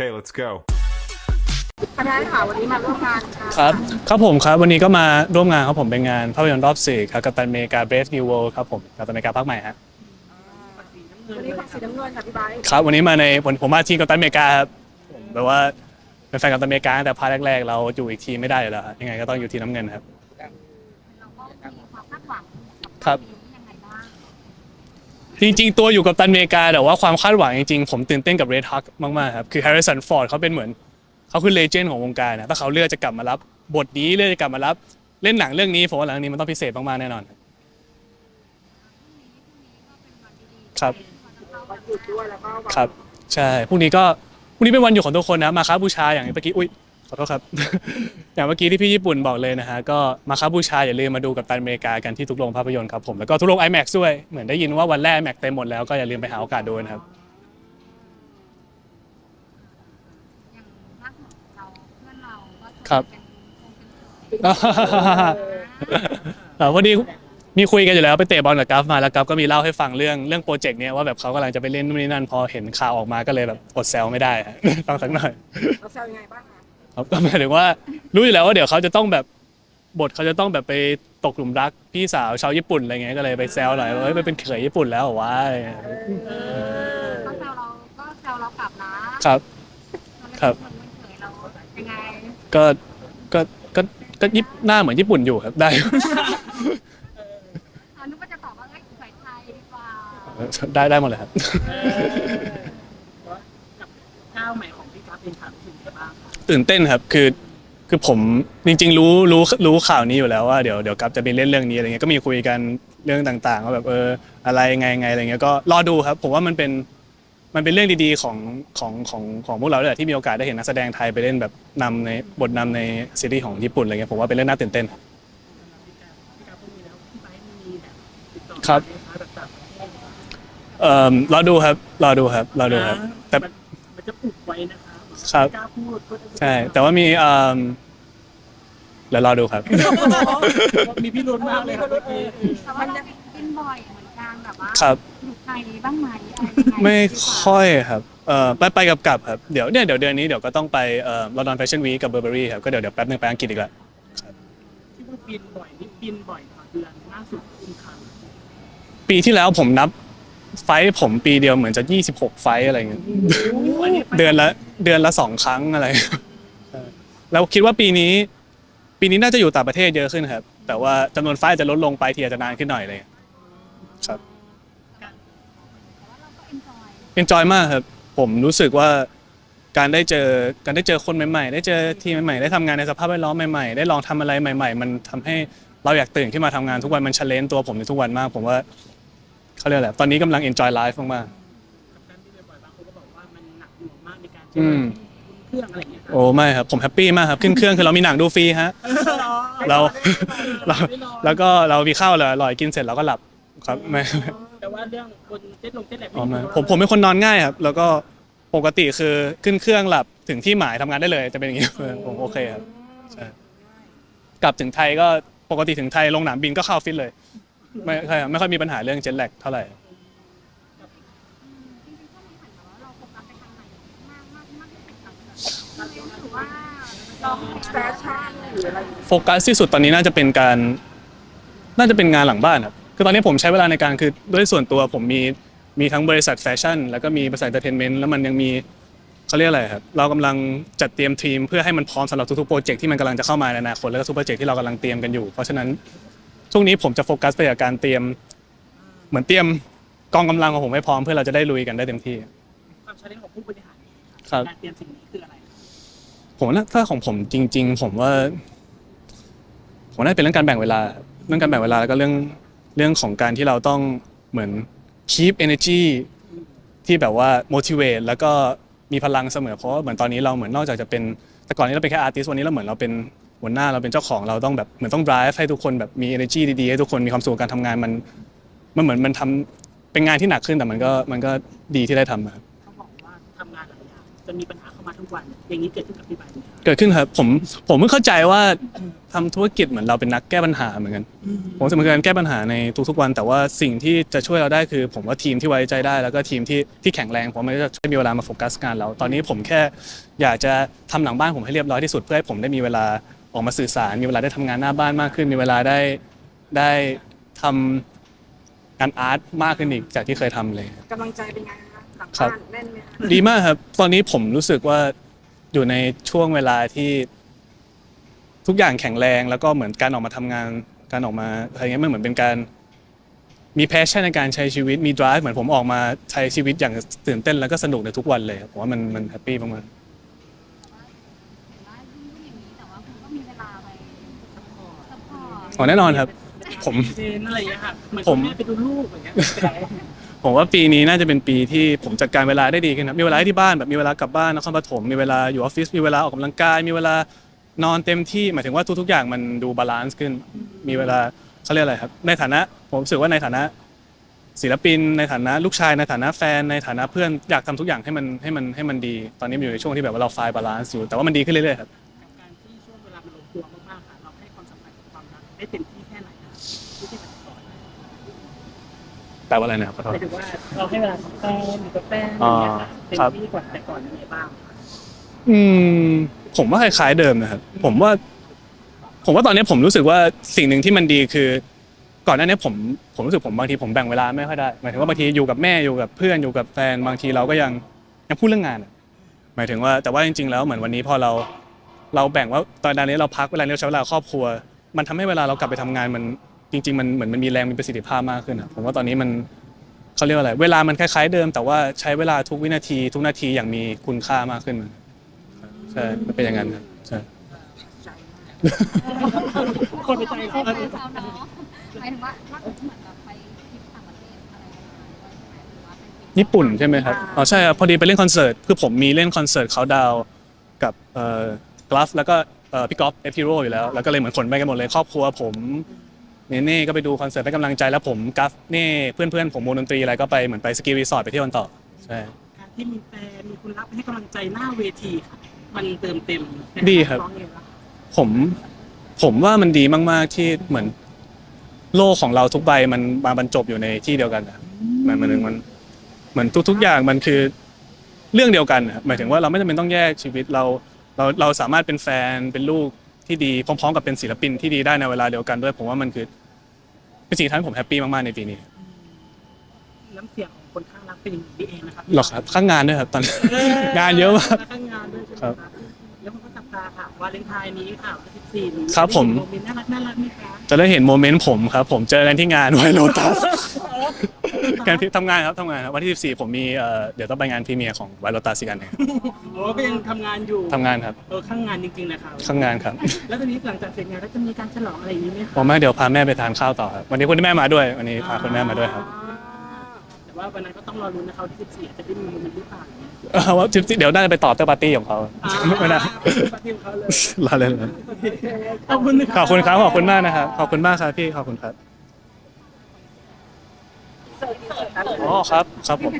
Okay, let's go. คณะค่ะวันนี้มาร่วมงานะครับครับผมครับวันนี้ก็มาร่วมงานครับผมเป็นงานภาพยนตร์รอบสื่อครับกัปตันอเมริกา Brave New World ครับผมกัปตันอเมริกาภาคใหม่ฮะวันนี้ฝั่งสีน้ำเงินค่ะพี่ไบร์ทครับวันนี้มาในผมผมมาทีมกัปตันอเมริกาครับผมแปลว่าเป็นแฟนกัปตันอเมริกาตั้งแต่ภาคแรกๆเราอยู่อีกทีมไม่ได้อยู่แล้วฮะยังไงก็ต้องอยู่ทีมน้ำเงินครับ เราก็มีความคาดหวังกับครับยังไงบ้าง จริง ๆ ตัวอยู่กับตันอเมริกา แต่ว่าความคาดหวังจริงๆ ผมตื่นเต้นกับ Red Hawk มากๆครับคือ Harrison Ford เขาเป็นเหมือนเขาคือเลเจนด์ของวงการนะถ้าเขาเลือกจะกลับมารับบทนี้เลือกจะกลับมารับเล่นหนังเรื่องนี้ผมว่าหนังนี้มันต้องพิเศษมากๆแน่นอน ครับ ครับ ใช่พรุ่งนี้ก็พรุ่งนี้เป็นวันหยุดของทุกคนนะมาค้าบูชาอย่างเมื่อกี้อุ้ย ขอโทษครับ อย่างเมื่อกี้ที่พี่ญี่ปุ่นบอกเลยนะฮะก็มาค้าบูชาอย่าลืมมาดูกับตันอเมริกากันที่ทุกโรงภาพยนตร์ครับผมแล้วก็ทุกโรง IMAX ด้วยเหมือนได้ยินว่าวันแรก IMAX เต็มหมดแล้วก็อย่าลืมไปหาโอกาสดูนะครับ อย่างล่าสุดเราเพื่อนเราก็ครับ เป็นคงเป็นเออพอดีมีคุยกันอยู่แล้วไปเตะบอลกับกัฟมาแล้วกัฟก็มีเล่าให้ฟังเรื่องเรื่องโปรเจกต์เนี้ยว่าแบบเขากำลังจะไปเล่นนู่นนี่นั่นพอเห็นข่าวออกมาก็เลยแบบอดแซวไม่ได้ฮะต้องสักหน่อยเราแซวยังไงบ้างคะ ครับก็หมายถึงว่ารู้อยู่แล้วว่าเดี๋ยวเขาจะต้องแบบบทเขาจะต้องแบบไปตกหลุมรักพี่สาวชาวญี่ปุ่นอะไรเงี้ยก็เลยไปแซวหน่อยว่าเฮ้ยไปเป็นเขยญี่ปุ่นแล้วเหรอวะอะไรเงี้ยก็แซวเราก็แซวเรากลับนะครับ ครับเราเป็นคนเขยเรายังไงก็ก็ก็ก็ยิบหน้าเหมือนญี่ปุ่นอยู่ครับได้อันนู้นก็จะตอบว่าเอ้ยเขยไทยดีกว่า ได้ได้หมดเลยครับกับก้าวใหม่ของพี่กราฟเองค่ะรู้สึกยังไงบ้างคะ ตื่นเต้นครับคือคือผมจริง ๆ รู้รู้รู้ข่าวนี้อยู่แล้วว่าเดี๋ยวเดี๋ยวกับจะไปเล่นเรื่องนี้อะไรเงี้ยก็มีคุยกันเรื่องต่างๆว่าแบบเอออะไรไงไงอะไรเงี้ยก็รอดูครับ ผมว่ามันเป็นมันเป็นเรื่องดีๆของของของของพวกเราด้วยแหละที่มีโอกาสได้เห็นนักแสดงไทยไปเล่นแบบนำในบทนำในซีรีส์ของญี่ปุ่นอะไรเงี้ยผมว่าเป็นเรื่องน่าตื่นเต้น ครับพี่กราฟพี่กราฟพูดมีแล้วพี่ไบร์ทมีแบบติดต่อครับไหมคะแบบต่างประเทศเอ่อรอดูครับรอดูครับรอดูครับ แต่มันมันจะปลุกไว้นะคะ ครับไม่กล้าพูดก็จะใช่ แต่ว่ามีเอ่อเดี๋ยวรอดูครับ มีพี่รุนมากเลยครับเมื่อกี้แต่ว่าเราบินบ่อยเหมือนกันแบบว่าครับ อยู่ไทยบ้างไหมอะไรยังงไม่ค่อยครับเอ่อไปไปกับกลับครับเดี๋ยวเนี่ยเดี๋ยวเดือนนี้เดี๋ยวก็ต้องไปเอ่อลอนดอนแฟชั่นวีกับเบอร์เบอรี่ครับก็เดี๋ยวเดี๋ยวแป๊บนึงไปอังกฤษอีกแล้วที่ว่าบินบ่อยนี่บินบ่อยต่อเดือนล่าสุดคุณครั้งปีที่แล้วผมนับ ไฟท์ผมปีเดียวเหมือนจะ 26 ไฟท์อะไรเงี้ยอันนี้ไปเดือนละเดือนละสองครั้งอะไรเออแล้วคิดว่าปีนี้ ปีนี้น่าจะอยู่ต่างประเทศเยอะขึ้นครับ แต่ว่าจำนวนไฟท์จะลดลงไปทีอาจจะนานขึ้นหน่อยเลยครับแต่ว่าเราก็เอนจอยเอนจอยมากครับ ผมรู้สึกว่าการได้เจอการได้เจอคนใหม่ๆ ได้เจอทีมใหม่ๆ ได้ทำงานในสภาพแวดล้อมใหม่ๆ ได้ลองทำอะไรใหม่ ๆ มันทำให้เราอยากตื่นขึ้นมาทำงานทุกวันมันเชลเลนตัวผมในทุกวันมาก ผมว่า เขาเรียกอะไรตอนนี้กำลัง enjoy life มากกับการบินบ่อยๆบางคนก็บอกว่ามันหนักหน่วงมากในการอืเจอมเครื่องอะไรอย่างเงี้ยๆโอ้ไม่ครับผมแฮปปี้มากครับขึ้นเครื่องคือเรามีหนังดูฟรีฮะ เรา เราแล้วก็เรามีข้าวอร่อยๆกินเสร็จเราก็หลับครับไม่แต่ว่าเรื่องบนเจ็ตลงเจ็ตแลบอ๋อไม่ผมผมเป็นคนนอนง่ายครับ แล้วก็ปกติคือขึ้นเครื่องหลับถึงที่หมายทำงานได้เลยจะเป็นอย่างนี้ ผมโอเคครับใช่กลับถึงไทยก็ปกติถึงไทยลงหนามบินก็เข้าฟิตเลย ไม่ใช่ครับไม่ค่อยมีปัญหาเรื่องเจ็ตแลกเท่าไหร่ จริงๆช่วงนี้หันมาว่าเราโฟกัสไปทางไหนมากมากมากที่สุดครับหรือว่าลองแฟชั่นหรืออะไรอย่างเงี้ยโฟกัสที่สุดตอนนี้น่าจะเป็นการ น่าจะเป็นงานหลังบ้านครับ คือตอนนี้ผมใช้เวลาในการคือด้วยส่วนตัวผมมีมีทั้งบริษัทแฟชั่น แล้วก็มีบริษัทเอนเตอร์เทนเมนต์แล้วมันยังมีเขาเรียกอะไรครับ เรากำลังจัดเตรียมทีมเพื่อให้มันพร้อมสำหรับทุกๆโปรเจกต์ที่มันกำลังจะเข้ามาในอนาคตแล้วก็ทุกโปรเจกต์ที่เรากำลังเตรียมกันอยู่ เพราะฉะนั้น ช่วงนี้ผมจะโฟกัสไปกับการเตรียม เหมือนเตรียมกองกำลังของผมให้พร้อมเพื่อเราจะได้ลุยกันได้เต็มที่ ความชาเลนจ์ของผู้บริหารครับ การเตรียมสิ่งนี้คืออะไรผมว่าถ้าของผมจริง ๆ ผมว่า ผมน่าจะเป็นเรื่องการแบ่งเวลา เรื่องการแบ่งเวลาแล้วก็เรื่องเรื่องของการที่เราต้องเหมือน keep energy ที่แบบว่า motivate แล้วก็มีพลังเสมอเพราะว่าเหมือนตอนนี้เราเหมือนนอกจากจะเป็นแต่ก่อนนี้เราเป็นแค่ artist วันนี้เราเหมือนเราเป็น หัวหน้าเราเป็นเจ้าของเราต้องแบบเหมือนต้อง drive ให้ทุกคนแบบมี energy ดีๆให้ทุกคนมีความสุขกับการทำงานมัน มันเหมือนมันทำเป็นงานที่หนักขึ้นแต่มันก็มันก็ดีที่ได้ทำอะครับเขาบอกว่าทำงานหลายอย่างจะมีปัญหาเข้ามาทุกวัน อย่างนี้เกิดขึ้นกับพี่ใบไหมครับเกิดขึ้นครับผมผมเพิ่งเข้าใจว่าทำธุรกิจเหมือนเราเป็นนักแก้ปัญหาเหมือนกัน ผมรู้สึกเหมือนกันแก้ปัญหาในทุกๆวัน แต่ว่าสิ่งที่จะช่วยเราได้คือ ผมว่าทีมที่ไว้ใจได้ แล้วก็ทีมที่ที่แข็งแรงผมมันก็จะช่วยมีเวลามาโฟกัสงานเรา ตอนนี้ผมแค่อยากจะทำหลังบ้านผมให้เรียบร้อยที่สุดเพื่อให้ผมได้มีเวลา ออกมาสื่อสาร มีเวลาได้ทำงานหน้าบ้านมากขึ้น มีเวลาได้ได้ทำงานอาร์ตมากขึ้นอีกจากที่เคยทำเลย กำลังใจเป็นไงคะหลังครับบ้านแน่นไหมคะดีมากครับ ตอนนี้ผมรู้สึกว่าอยู่ในช่วงเวลาที่ทุกอย่างแข็งแรงแล้วก็เหมือนการออกมาทำงาน การออกมาอะไรเงี้ยมันเหมือนเป็นการ มีแพชชั่นในการใช้ชีวิตมี drive เหมือนผมออกมาใช้ชีวิตอย่างตื่นเต้นแล้วก็สนุกในทุกวันเลยครับผมว่ามันมันแฮปปี้มากว่ายุ่งอย่างนี้แต่ว่าคุณก็มีเวลาไปซัพพอร์ต ๆ อ๋อแน่นอนครับ ผม เจนอะไรอย่างเงี้ยค่ะเหมือนผมคุณแม่ไปดูลูกอย่างเงี้ยเป็นไรผมว่าปีนี้น่าจะเป็นปีที่ผมจัดการเวลาได้ดีขึ้นครับมีเวลาให้ที่บ้านแบบมีเวลากลับบ้านนครปฐมมีเวลาอยู่ออฟฟิศมีเวลาออกกำลังกาย มีเวลานอนเต็มที่หมายถึงว่าทุกๆอย่างมันดูบาลานซ์ขึ้น มีเวลาเขาเรียกอะไรครับ ในฐานะ ผมรู้สึกว่าในฐานะ ศิลปิน ในฐานะลูกชายในฐานะแฟนในฐานะเพื่อนอยากทำทุกอย่างให้มันให้มันให้มันดี ตอนนี้มันอยู่ในช่วงที่แบบว่าเราไฟบาลานซ์อยู่แต่ว่ามันดีขึ้นเรื่อยๆครับ ได้เต็มที่แค่ไหนคะที่ที่มันก่อนแปลว่าอะไรนะครับขอโทหษ มายถึงว่าเราให้เวลากับแฟนหรือกับแฟนอะไรอย่างเงี้ยค่ะอ๋อเต็มครับที่กว่าแต่ก่อนยังไงบ้าง อืมผมว่าคล้ายๆเดิมนะครับผมว่า ผมว่าตอนนี้ผมรู้สึกว่าสิ่งหนึ่งที่มันดีคือ ก่อนหน้านี้ผมผมรู้สึกผมบางทีผมแบ่งเวลาไม่ค่อยได้หมายถึงว่าบางทีอยู่กับแม่อยู่กับเพื่อนอยู่กับแฟนบางทีเราก็ยังยังพูดเรื่องงานอะหมายถึงว่าแต่ว่าจริง ๆ แล้วเหมือนวันนี้พอเรา เราแบ่งว่าตอนนี้เราพักเวลาเราใช้เวลาครอบครัว มันทำให้เวลาเรากลับไปทำงานมันจริง ๆ มันเหมือนมันมีแรงมีประสิทธิภาพมากขึ้นอะผมว่าตอนนี้มันเขาเรียกว่าอะไร เวลามันคล้ายๆเดิม แต่ว่าใช้เวลาทุกวินาที ทุกนาทีอย่างมีคุณค่ามากขึ้นใช่มันเป็นอย่างนั้นครับใช่ คนไปใจไม่เขาใช่เขาเนาะหมายถึงว่าถ้าเหมือนแบบไปทริปต่างประเทศอะไรประมาณนี้ด้วยใช่ไหมหรือว่าเป็นทริปญี่ปุ่นใช่ไหมครับ อ๋อใช่ครับพอดีไปเล่นคอนเสิร์ต คือผมมีเล่นคอนเสิร์ตเขาดาวกับเอ่อกราฟแล้วก็ พี่กอล์ฟเอฟฮีโร่อยู่แล้ว แล้วก็เลยเหมือนขนไปกันหมดเลยครอบครัวผมเนเน่ก็ไปดูคอนเสิร์ตให้กำลังใจแล้วผมกราฟเน่เพื่อนเพื่อนๆผมวงดนตรีอะไรก็ไปเหมือนไปสกีรีสอร์ทไปเที่ยวกันต่อใช่การที่มีแฟนมีคนรักให้กำลังใจหน้าเวทีค่ะมันเติมเต็มดีครับน้องเองนะผมผมว่ามันดีมาก ๆ ที่เหมือนโลกของเราทุกใบมันมาบรรจบอยู่ในที่เดียวกันนะมันมันมันเหมือนทุก ๆ อย่างมันคือเรื่องเดียวกันนะครับหมายถึงว่าเราไม่จำเป็นต้องแยกชีวิตเรา เราเราสามารถเป็นแฟนเป็นลูกที่ดีพร้อมๆ กับเป็นศิลปินที่ดีได้ในเวลาเดียวกันด้วย ผมว่ามันคือเป็นสิ่งที่ทำให้ผมแฮปปี้มากๆในปีนี้น้ำเสียงของคนข้างรักเป็นอย่างนี้เองนะครับหรอกครับข้างงานด้วยครับตอนนี้ งานเยอะมาก ข้างงานด้วยใช่ไหมครับแล้วมันก็จับ ตาค่ะวาเลนไทน์นี้ค่ะวันที่14นี้ครับผม โมเมนต์น่ารักน่ารักไหมคะจะได้เห็นโมเมนต์ผมครับ ผมเจอกันที่งานไวโรตัสการทำงานครับทำงานครับวันที่ 14 ผมมีเอ่อเดี๋ยวต้องไปงานพรีเมียร์ของไวโรตัสกันนะครับโอ้ก็ยังทำงานอยู่ทำงานครับเออข้างงานจริงๆนะครับข้างงานครับแล้วตอนนี้หลังจากเสร็จงานแล้วจะมีการฉลองอะไรอย่างนี้ไหมผคะมแม่เดี๋ยวพาแม่ไปทานข้าวต่อครับวันนี้คุณแม่มาด้วยวันนี้พาคุณแม่มาด้วยครับแต่ ว่าวันนั้นก็ต้องรอรุ้นนะคะวันที่14จะได้มีโมเมนต์หรือเปล่าอย่างเงี้ยเออว่าจิ๊บเดี๋ยวน่าจะไปต่อเตอร์ปาร์ตี้ของเขาอ่าไม่น่าปาร์ตี้ของเขาเลยลาเล่นเลยขอบคุณนะขอบคุณครับขอบคุณมากนะครับขอบคุณมากครับพี่ขอบคุณครับอ๋อครับครับผม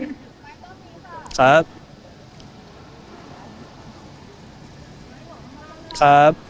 ครับครับ